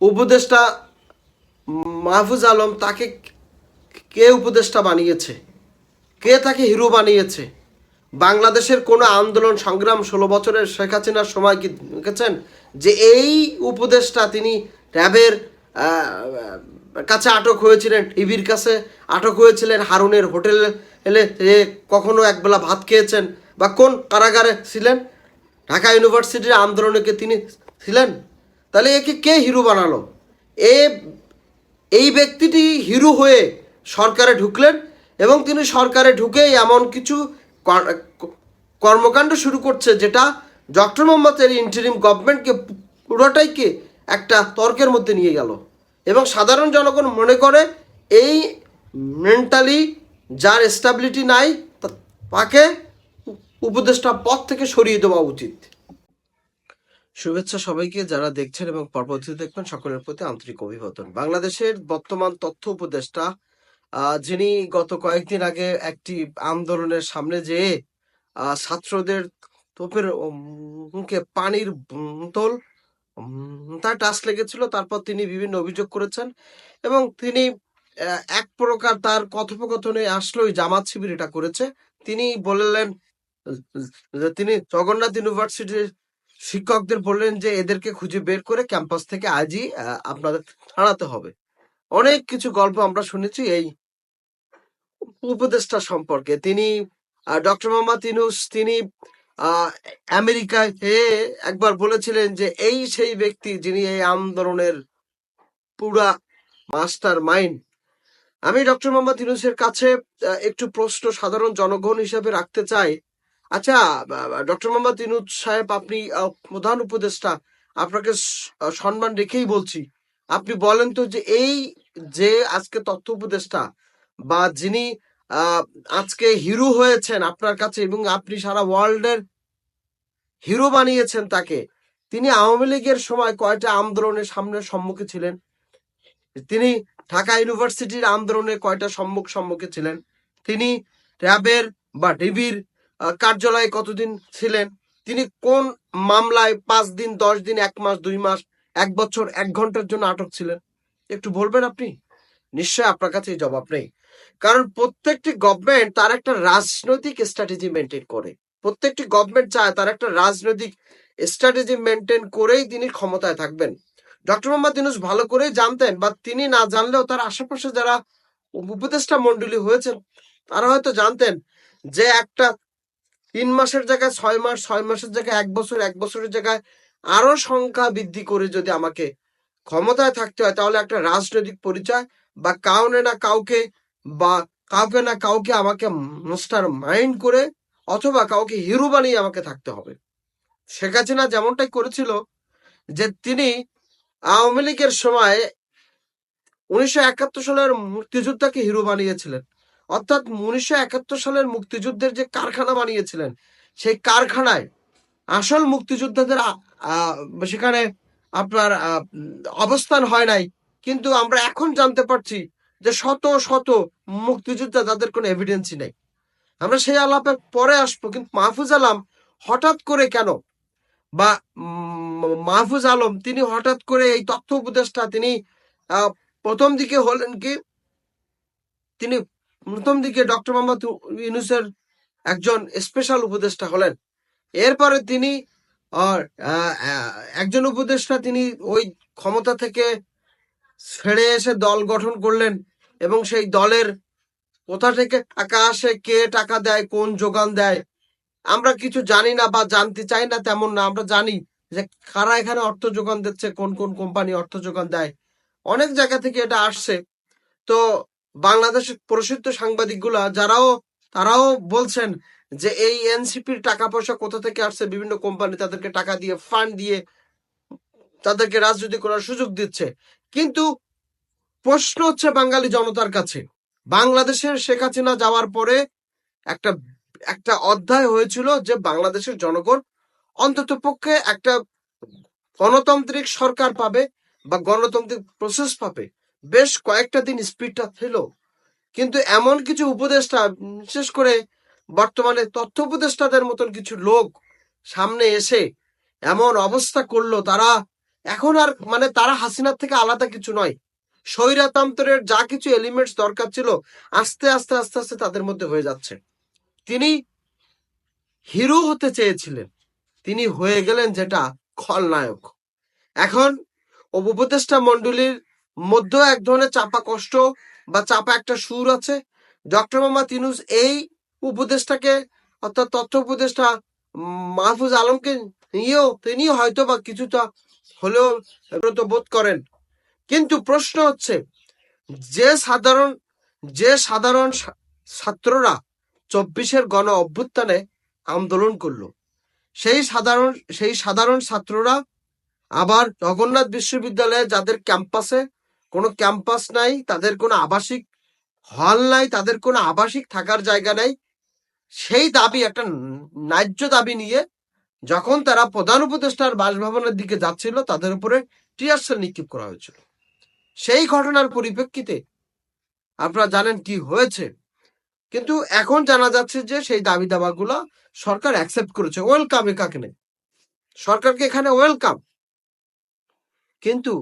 উপদেষ্টা মাহফুজ আলম তাকে কে উপদেষ্টা বানিয়েছে? কে তাকে হিরো বানিয়েছে? বাংলাদেশের কোনো আন্দোলন সংগ্রাম ষোলো বছরের শেখ হাসিনার সময় কি দেখেছেন? যে এই উপদেষ্টা তিনি র্যাবের কাছে আটক হয়েছিলেন, টিভির কাছে আটক হয়েছিলেন, হারুনের হোটেলে, এলে কখনো একবেলা ভাত খেয়েছেন বা কোন কারাগারে ছিলেন? ঢাকা ইউনিভার্সিটির আন্দোলনেকে তিনি ছিলেন? তাহলে একে কে হিরো বানালো? এ, এই ব্যক্তিটি হিরো হয়ে সরকারে ঢুকলেন এবং তিনি সরকারে ঢুকেই এমন কিছু কর- কর্মকাণ্ড শুরু করছে যেটা ডক্টর মোহাম্মদের ইন্টারিম গভর্নমেন্টকে পুরোটাইকে একটা তর্কের মধ্যে নিয়ে গেল। এবং সাধারণ জনগণ মনে করে এই মেন্টালি যার স্টেবিলিটি নাই তাকে উপদেষ্টা পদ থেকে সরিয়ে দেওয়া উচিত। শুভেচ্ছা সবাইকে, যারা দেখছেন এবং পরবর্তীতে দেখবেন, সকলের প্রতি আন্তরিক অভিবাদন। বাংলাদেশের বর্তমান তথ্য উপদেষ্টা যিনি গত কয়েকদিন আগে একটি আন্দোলনের সামনে যেয়ে ছাত্রদের তোপের মুখে পানির বোতল তার টাচ লেগেছিল, তারপর তিনি বিভিন্ন অভিযোগ করেছেন এবং তিনি এক প্রকার তার কথোপকথনে আসলোই জামাত শিবির এটা করেছে। তিনি বললেন তিনি জগন্নাথ ইউনিভার্সিটির শিক্ষকদের বললেন যে, এদেরকে খুঁজে বের করে ক্যাম্পাস থেকে আজই আপনাদের ছাড়াতে হবে। অনেক কিছু গল্প আমরা শুনেছি এই উপদেষ্টা সম্পর্কে। তিনি ডক্টর মোহাম্মদ ইনুস তিনি আমেরিকায় একবার বলেছিলেন যে, এই সেই ব্যক্তি যিনি এই আন্দোলনের পুরা মাস্টার মাইন্ড। আমি ডক্টর মোহাম্মদ ইউনুসের কাছে একটু প্রশ্ন সাধারণ জনগণ হিসাবে রাখতে চাই। আচ্ছা ডক্টর মোহাম্মদ ইউনুস সাহেব, আপনি প্রধান উপদেষ্টা, আপনাকে সম্মান রেখেই বলছি। আপনি বলেন তো যে এই যে আজকে তথ্য উপদেষ্টা বা যিনি আজকে হিরো হয়েছেন আপনার কাছে এবং আপনি সারা ওয়ার্ল্ডের হিরো বানিয়েছেন তাকে, তিনি আওয়ামী লীগের সময় কয়টা আন্দোলনের সামনে সম্মুখে ছিলেন? তিনি ঢাকা ইউনিভার্সিটির আন্দোলনে কয়টা সম্মুখ সম্মুখে ছিলেন? তিনি র্যাবের বা ডিবির কার্যালয়ে কতদিন ছিলেন? তিনি কোন মামলায় পাঁচ দিন, দশ দিন, এক মাস, দুই মাস, এক বছর, এক ঘণ্টার জন্য আটক ছিলেন? একটু বলবেন আপনি? নিশ্চয় আপনার কাছে জবাব নেই। কারণ প্রত্যেকটি গভর্নমেন্ট তার একটা রাজনৈতিক স্ট্র্যাটেজি মেনটেন করে। প্রত্যেকটি গভর্নমেন্ট চায় তার একটা রাজনৈতিক স্ট্র্যাটেজি মেনটেন করেই তিনি ক্ষমতায় থাকবেন। ডক্টর মোহাম্মদ ইউনুস ভালো করেই জানতেন বা তিনি না জানলেও তার আশেপাশে যারা উপদেষ্টা মন্ডলী হয়েছেন, তারা হয়তো জানতেন যে একটা তিন মাসের জায়গায় ছয় মাস, ছয় মাসের জায়গায় এক বছর, এক বছরের জায়গায় আরও সংখ্যা বৃদ্ধি করে যদি আমাকে ক্ষমতায় থাকতে হয়, তাহলে একটা রাজনৈতিক পরিচয় বা কাউনে না কাউকে বা কাউকে না কাউকে আমাকে মাস্টার মাইন্ড করে অথবা কাউকে হিরো বানিয়ে আমাকে থাকতে হবে। শেখ হাসিনা যেমনটাই করেছিল যে তিনি আওয়ামী লীগের সময় উনিশশো একাত্তর সালের মুক্তিযোদ্ধাকে হিরো বানিয়েছিলেন। অর্থাৎ উনিশশো একাত্তর সালের মুক্তিযুদ্ধের যে কারখানা বানিয়েছিলেন, সেই কারখানায় আসল মুক্তিযোদ্ধাদের সেখানে আপনার অবস্থান হয় নাই। কিন্তু আমরা এখন জানতে পারছি যে শত শত মুক্তিযোদ্ধা তাদের কোনো এভিডেন্সই নেই। আমরা সেই আলাপে পরে আসব, কিন্তু মাহফুজ আলম হঠাৎ করে কেন বা মাহফুজ আলম তিনি হঠাৎ করে এই তথ্য উপদেষ্টা তিনি প্রথম দিকে হলেন কি, তিনি প্রথম দিকে ডক্টর মোহাম্মদ ইউনুসের একজন স্পেশাল উপদেষ্টা হলেন। এরপরে তিনি একজন উপদেষ্টা তিনি ওই ক্ষমতা থেকে ছেড়ে এসে দল গঠন করলেন এবং সেই দলের কোথা থেকে টাকা আসে, কে টাকা দেয়, কোন যোগান দেয়, আমরা কিছু জানি না বা জানতে চাই না তেমন না, আমরা জানি যে কারা এখানে অর্থ যোগান দিচ্ছে, কোন কোন কোম্পানি অর্থ যোগান দেয়। অনেক জায়গা থেকে এটা আসছে। তো বাংলাদেশের প্রসিদ্ধ সাংবাদিকগুলা, যারাও, তারাও বলছেন যে এই এনসিপির টাকা পয়সা কোথা থেকে আসছে, বিভিন্ন কোম্পানি তাদেরকে টাকা দিয়ে, ফান্ড দিয়ে তাদেরকে রাজনীতি করার সুযোগ দিচ্ছে। কিন্তু প্রশ্ন হচ্ছে বাঙালি জনতার কাছে, বাংলাদেশের শেখ হাসিনা যাওয়ার পরে একটা একটা অধ্যায় হয়েছিল যে বাংলাদেশের জনগণ অন্তত পক্ষে একটা গণতান্ত্রিক সরকার পাবে বা গণতান্ত্রিক প্রসেস পাবে। বেশ কয়েকটা দিন স্পিডটা ছিল কিন্তু এমন কিছু উপদেষ্টা, বিশেষ করে বর্তমানে তথ্য উপদেষ্টাদের মতন কিছু লোক সামনে এসে এমন অবস্থা করল, তারা এখন আর মানে তারা হাসিনার থেকে আলাদা কিছু নয়। স্বৈরাতন্ত্রের যা কিছু এলিমেন্টস দরকার ছিল, আস্তে আস্তে আস্তে আস্তে তাদের মধ্যে হয়ে যাচ্ছে। তিনি হিরো হতে চেয়েছিলেন। তিনি হয়ে গেলেন যেটা খলনায়ক। এখন উপদেষ্টা মন্ডলীর মধ্যেও এক ধরনের চাপা কষ্ট বা চাপা একটা সুর আছে। ডক্টর মোহাম্মদ ইউনুস এই উপদেষ্টাকে, অর্থাৎ তথ্য উপদেষ্টা মাহফুজ আলমকে নিয়েও তিনি হয়তো বা কিছুটা হলেও বোধ করেন। কিন্তু প্রশ্ন হচ্ছে, যে সাধারণ যে সাধারণ ছাত্ররা চব্বিশের গণ অভ্যুত্থানে আন্দোলন করল, সেই সাধারণ সেই সাধারণ ছাত্ররা আবার জগন্নাথ বিশ্ববিদ্যালয়ে যাদের ক্যাম্পাসে কোনো ক্যাম্পাস নাই, তাদের কোনো আবাসিক হল নাই, তাদের কোনো আবাসিক থাকার জায়গা নাই। সেই দাবি, একটা ন্যায্য দাবি নিয়ে যখন তারা প্রধান উপদেষ্টার বাসভবনের দিকে যাচ্ছিল, তাদের উপরে টিয়ারসেল নিক্ষেপ করা হয়েছিল। সেই ঘটনার পরিপ্রেক্ষিতে আপনারা জানেন কি হয়েছে। কিন্তু এখন জানা যাচ্ছে যে সেই দাবি দাবাগুলো সরকার অ্যাকসেপ্ট করেছে। ওয়েলকাম একাকে নেই? সরকারকে এখানে ওয়েলকাম কিন্তু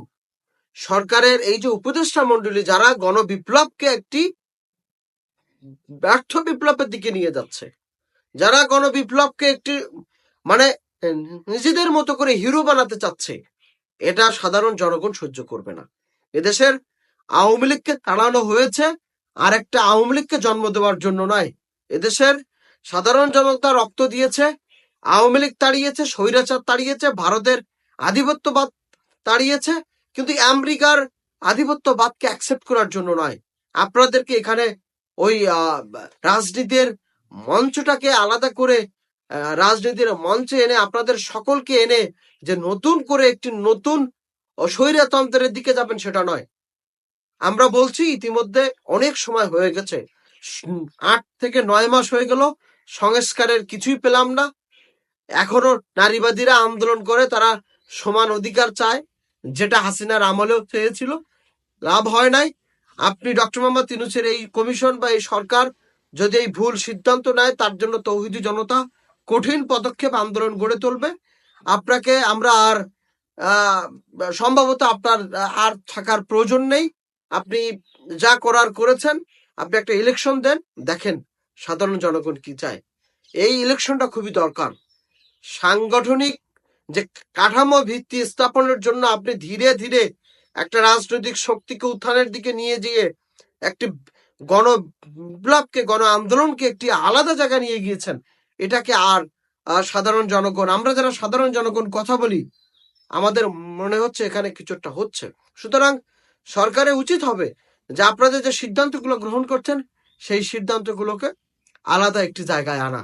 সরকারের এই যে উপদেষ্টা মন্ডলী, যারা গণবিপ্লবকে একটি ব্যর্থ বিপ্লবের দিকে নিয়ে যাচ্ছে, যারা গণবিপ্লবকে একটি মানে নিজেদের মতো করে হিরো বানাতে চাচ্ছে, এটা সাধারণ জনগণ সহ্য করবে না। এদেশের আওয়ামী লীগকে তাড়ানো হয়েছে, আর একটা আওয়ামী লীগকে জন্ম দেওয়ার জন্য নয়, এদেশের সাধারণ জনতা রক্ত দিয়েছে, আওয়ামী লীগ তাড়িয়েছে, স্বৈরাচার তাড়িয়েছে, ভারতের আধিপত্যবাদ তাড়িয়েছে কিন্তু আমেরিকার আধিপত্যবাদকে অ্যাকসেপ্ট করার জন্য নয়। আপনাদেরকে এখানে ওই রাজনীতির মঞ্চটাকে আলাদা করে রাজনীতির মঞ্চে এনে আপনাদের সকলকে এনে যে নতুন করে একটি নতুন স্বৈরতন্ত্রের দিকে যাবেন সেটা নয়। আমরা বলছি ইতিমধ্যে অনেক সময় হয়ে গেছে। আট থেকে নয় মাস হয়ে গেল, সংস্কারের কিছুই পেলাম না। এখনও নারীবাদীরা আন্দোলন করে, তারা সমান অধিকার চায়। যেটা হাসিনার আমলেও চেয়েছিল লাভ হয় নাই। আপনি ডক্টর মোহাম্মদ ইউনুসের এই কমিশন বা এই সরকার যদি এই ভুল সিদ্ধান্ত নেয়, তার জন্য তৌহিদি জনতা কঠিন পদক্ষেপ আন্দোলন গড়ে তুলবে। আপনাকে আমরা আর সম্ভবত আপনার, আর থাকার প্রয়োজন নেই। আপনি যা করার করেছেন, আপনি একটা ইলেকশন দেন। দেখেন সাধারণ জনগণ কি চায়। এই ইলেকশনটা খুবই দরকার। সাংগঠনিক যে কাঠামো ভিত্তি স্থাপনের জন্য আপনি ধীরে ধীরে একটা রাজনৈতিক শক্তিকে উত্থানের দিকে নিয়ে গিয়ে একটি গণ বিপ্লবকে, গণ আন্দোলনকে একটি আলাদা জায়গায় নিয়ে গিয়েছেন। এটাকে আর সাধারণ জনগণ, আমরা যারা সাধারণ জনগণ কথা বলি, আমাদের মনে হচ্ছে এখানে কিছু একটা হচ্ছে। সুতরাং সরকারের উচিত হবে যে আপনাদের যে সিদ্ধান্তগুলো গ্রহণ করছেন, সেই সিদ্ধান্তগুলোকে আলাদা একটি জায়গায় আনা।